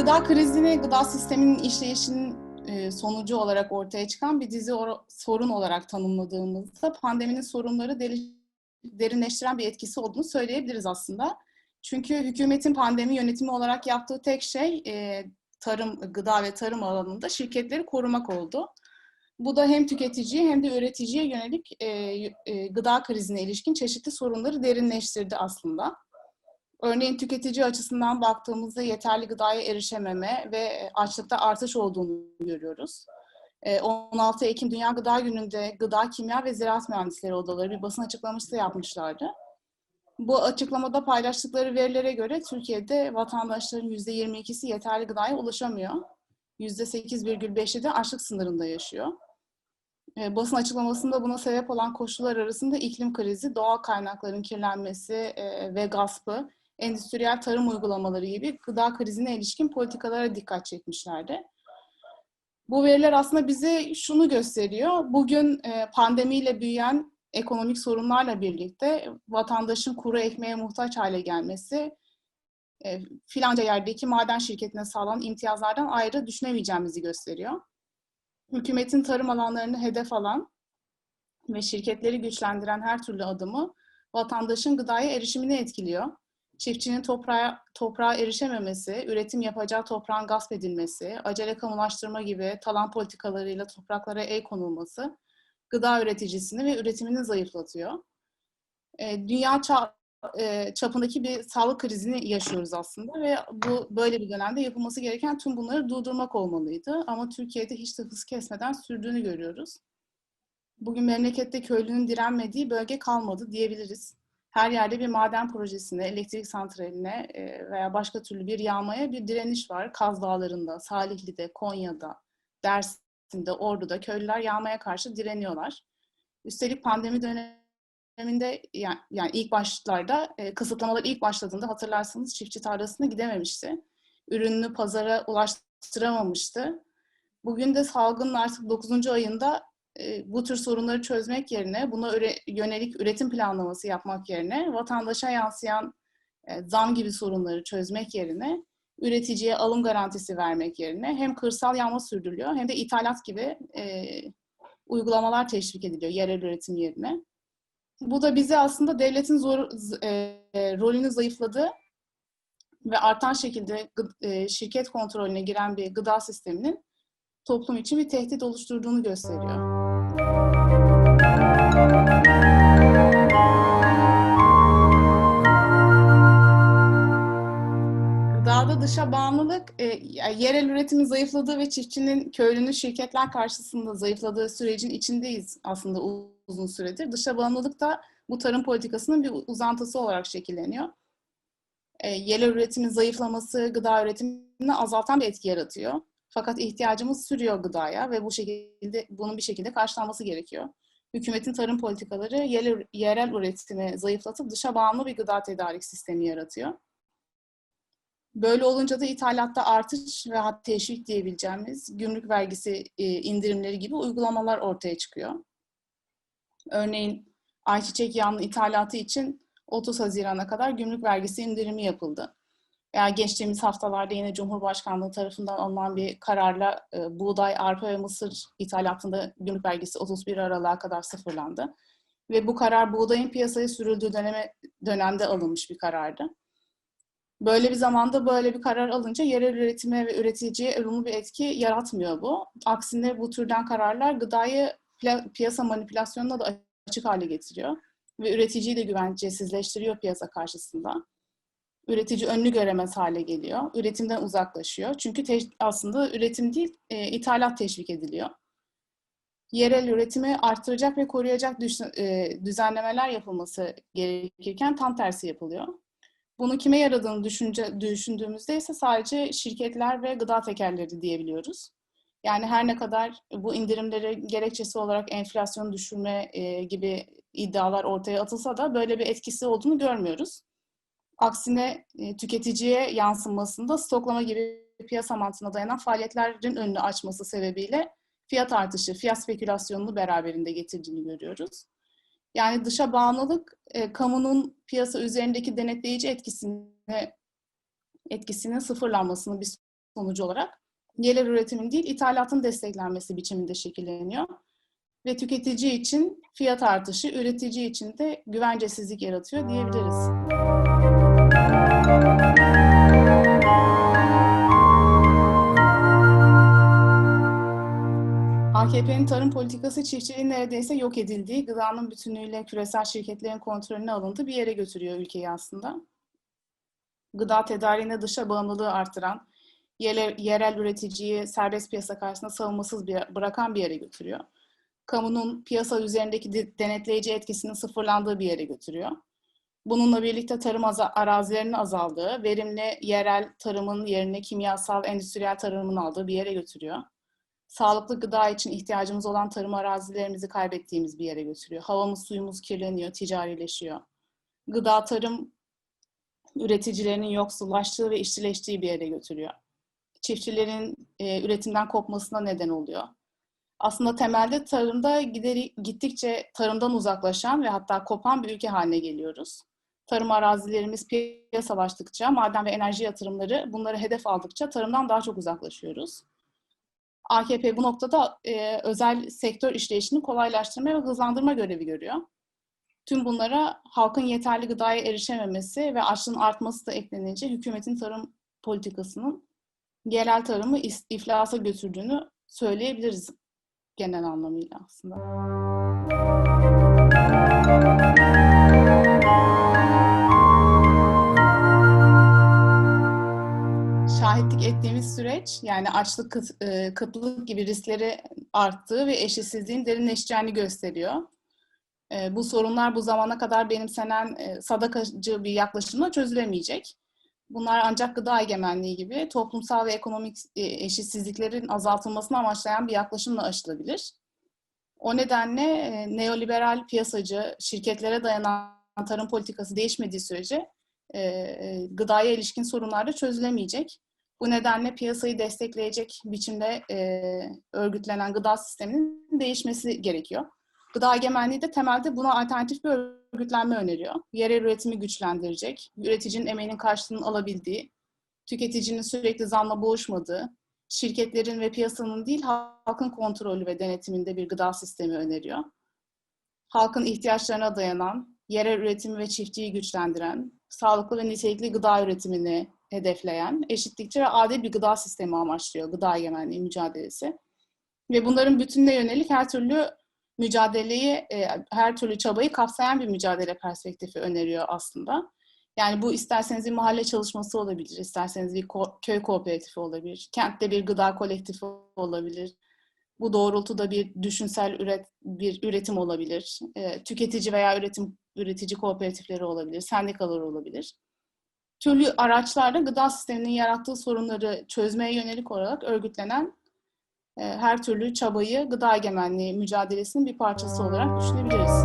Gıda krizini, gıda sisteminin işleyişinin e, sonucu olarak ortaya çıkan bir dizi sorun olarak tanımladığımızda pandeminin sorunları derinleştiren bir etkisi olduğunu söyleyebiliriz aslında. Çünkü hükümetin pandemi yönetimi olarak yaptığı tek şey e, tarım, gıda ve tarım alanında şirketleri korumak oldu. Bu da hem tüketiciye hem de üreticiye yönelik e, gıda krizine ilişkin çeşitli sorunları derinleştirdi aslında. Örneğin tüketici açısından baktığımızda yeterli gıdaya erişememe ve açlıkta artış olduğunu görüyoruz. 16 Ekim Dünya Gıda Günü'nde Gıda, Kimya ve Ziraat Mühendisleri Odaları bir basın açıklaması yapmışlardı. Bu açıklamada paylaştıkları verilere göre Türkiye'de vatandaşların %22'si yeterli gıdaya ulaşamıyor. %8,5'i de açlık sınırında yaşıyor. E, basın açıklamasında buna sebep olan koşullar arasında iklim krizi, doğal kaynakların kirlenmesi e, ve gaspı, endüstriyel tarım uygulamaları gibi gıda krizine ilişkin politikalara dikkat çekmişlerdi. Bu veriler aslında bize şunu gösteriyor. Bugün e, pandemiyle büyüyen ekonomik sorunlarla birlikte vatandaşın kuru ekmeğe muhtaç hale gelmesi, e, filanca yerdeki maden şirketine sağlanan imtiyazlardan ayrı düşünemeyeceğimizi gösteriyor. Hükümetin tarım alanlarını hedef alan ve şirketleri güçlendiren her türlü adımı vatandaşın gıdaya erişimini etkiliyor çiftçinin toprağa, toprağa erişememesi, üretim yapacağı toprağın gasp edilmesi, acele kamulaştırma gibi talan politikalarıyla topraklara el konulması gıda üreticisini ve üretimini zayıflatıyor. E, dünya e, çapındaki bir sağlık krizini yaşıyoruz aslında ve bu böyle bir dönemde yapılması gereken tüm bunları durdurmak olmalıydı. Ama Türkiye'de hiç de hız kesmeden sürdüğünü görüyoruz. Bugün memlekette köylünün direnmediği bölge kalmadı diyebiliriz her yerde bir maden projesine, elektrik santraline e, veya başka türlü bir yağmaya bir direniş var. Kaz Dağları'nda, Salihli'de, Konya'da, Dersim'de, Ordu'da köylüler yağmaya karşı direniyorlar. Üstelik pandemi döneminde yani, yani ilk başlarda e, kısıtlamalar ilk başladığında hatırlarsanız çiftçi tarlasına gidememişti. Ürününü pazara ulaştıramamıştı. Bugün de salgının artık 9. ayında bu tür sorunları çözmek yerine, buna yönelik üretim planlaması yapmak yerine, vatandaşa yansıyan e, zam gibi sorunları çözmek yerine, üreticiye alım garantisi vermek yerine hem kırsal yağma sürdürülüyor hem de ithalat gibi e, uygulamalar teşvik ediliyor yerel üretim yerine. Bu da bize aslında devletin zor, e, rolünü zayıfladığı ve artan şekilde e, şirket kontrolüne giren bir gıda sisteminin toplum için bir tehdit oluşturduğunu gösteriyor. Dağda dışa bağımlılık, e, yerel üretimin zayıfladığı ve çiftçinin köylünün şirketler karşısında zayıfladığı sürecin içindeyiz aslında uzun süredir. Dışa bağımlılık da bu tarım politikasının bir uzantısı olarak şekilleniyor. E, yerel üretimin zayıflaması gıda üretimini azaltan bir etki yaratıyor. Fakat ihtiyacımız sürüyor gıdaya ve bu şekilde bunun bir şekilde karşılanması gerekiyor. Hükümetin tarım politikaları yerel, yerel üretimi zayıflatıp dışa bağımlı bir gıda tedarik sistemi yaratıyor. Böyle olunca da ithalatta artış ve teşvik diyebileceğimiz gümrük vergisi e, indirimleri gibi uygulamalar ortaya çıkıyor. Örneğin ayçiçek yağının ithalatı için 30 Haziran'a kadar gümrük vergisi indirimi yapıldı. Yani geçtiğimiz haftalarda yine Cumhurbaşkanlığı tarafından alınan bir kararla e, buğday, arpa ve mısır ithalatında gümrük vergisi 31 Aralık'a kadar sıfırlandı. Ve bu karar buğdayın piyasaya sürüldüğü döneme, dönemde alınmış bir karardı. Böyle bir zamanda böyle bir karar alınca yerel üretime ve üreticiye olumlu bir etki yaratmıyor bu. Aksine bu türden kararlar gıdayı piyasa manipülasyonuna da açık hale getiriyor ve üreticiyi de güvencesizleştiriyor piyasa karşısında üretici önünü göremez hale geliyor. Üretimden uzaklaşıyor. Çünkü aslında üretim değil, e, ithalat teşvik ediliyor. Yerel üretimi artıracak ve koruyacak e, düzenlemeler yapılması gerekirken tam tersi yapılıyor. Bunu kime yaradığını düşünce, düşündüğümüzde ise sadece şirketler ve gıda tekerleri diyebiliyoruz. Yani her ne kadar bu indirimleri gerekçesi olarak enflasyonu düşürme e, gibi iddialar ortaya atılsa da böyle bir etkisi olduğunu görmüyoruz. Aksine e, tüketiciye yansımasında stoklama gibi piyasa mantığına dayanan faaliyetlerin önünü açması sebebiyle fiyat artışı, fiyat spekülasyonunu beraberinde getirdiğini görüyoruz. Yani dışa bağımlılık, e, kamunun piyasa üzerindeki denetleyici etkisini etkisinin sıfırlanmasını bir sonucu olarak yerel üretimin değil, ithalatın desteklenmesi biçiminde şekilleniyor. Ve tüketici için fiyat artışı, üretici için de güvencesizlik yaratıyor diyebiliriz. AKP'nin tarım politikası çiftçiliğin neredeyse yok edildiği, gıdanın bütünlüğüyle küresel şirketlerin kontrolüne alındığı bir yere götürüyor ülkeyi aslında. Gıda tedariğine dışa bağımlılığı artıran, yerel üreticiyi serbest piyasa karşısında savunmasız bir, bırakan bir yere götürüyor. Kamunun piyasa üzerindeki denetleyici etkisinin sıfırlandığı bir yere götürüyor. Bununla birlikte tarım arazilerinin azaldığı, verimli yerel tarımın yerine kimyasal, endüstriyel tarımın aldığı bir yere götürüyor sağlıklı gıda için ihtiyacımız olan tarım arazilerimizi kaybettiğimiz bir yere götürüyor. Havamız, suyumuz kirleniyor, ticarileşiyor. Gıda tarım üreticilerinin yoksullaştığı ve işçileştiği bir yere götürüyor. Çiftçilerin e, üretimden kopmasına neden oluyor. Aslında temelde tarımda gideri, gittikçe tarımdan uzaklaşan ve hatta kopan bir ülke haline geliyoruz. Tarım arazilerimiz piyasalaştıkça, maden ve enerji yatırımları bunları hedef aldıkça tarımdan daha çok uzaklaşıyoruz. AKP bu noktada e, özel sektör işleyişini kolaylaştırma ve hızlandırma görevi görüyor. Tüm bunlara halkın yeterli gıdaya erişememesi ve açlığın artması da eklenince hükümetin tarım politikasının yerel tarımı iflasa götürdüğünü söyleyebiliriz genel anlamıyla aslında. Süreç yani açlık, e, kıtlık gibi riskleri arttığı ve eşitsizliğin derinleşeceğini gösteriyor. E, bu sorunlar bu zamana kadar benimsenen e, sadakacı bir yaklaşımla çözülemeyecek. Bunlar ancak gıda egemenliği gibi toplumsal ve ekonomik eşitsizliklerin azaltılmasını amaçlayan bir yaklaşımla aşılabilir. O nedenle neoliberal piyasacı, şirketlere dayanan tarım politikası değişmediği sürece gıdaya ilişkin sorunlar da çözülemeyecek. Bu nedenle piyasayı destekleyecek biçimde e, örgütlenen gıda sisteminin değişmesi gerekiyor. Gıda egemenliği de temelde buna alternatif bir örgütlenme öneriyor. Yerel üretimi güçlendirecek, üreticinin emeğinin karşılığını alabildiği, tüketicinin sürekli zamla boğuşmadığı, şirketlerin ve piyasanın değil halkın kontrolü ve denetiminde bir gıda sistemi öneriyor. Halkın ihtiyaçlarına dayanan, yerel üretimi ve çiftçiyi güçlendiren, sağlıklı ve nitelikli gıda üretimini hedefleyen, eşitlikçi ve adil bir gıda sistemi amaçlıyor, gıda egemenliği mücadelesi. Ve bunların bütününe yönelik her türlü mücadeleyi, e, her türlü çabayı kapsayan bir mücadele perspektifi öneriyor aslında. Yani bu isterseniz bir mahalle çalışması olabilir, isterseniz bir köy kooperatifi olabilir, kentte bir gıda kolektifi olabilir. Bu doğrultuda bir düşünsel üret, bir üretim olabilir, e, tüketici veya üretim üretici kooperatifleri olabilir, sendikalar olabilir türlü araçlarla gıda sisteminin yarattığı sorunları çözmeye yönelik olarak örgütlenen e, her türlü çabayı gıda egemenliği mücadelesinin bir parçası olarak düşünebiliriz.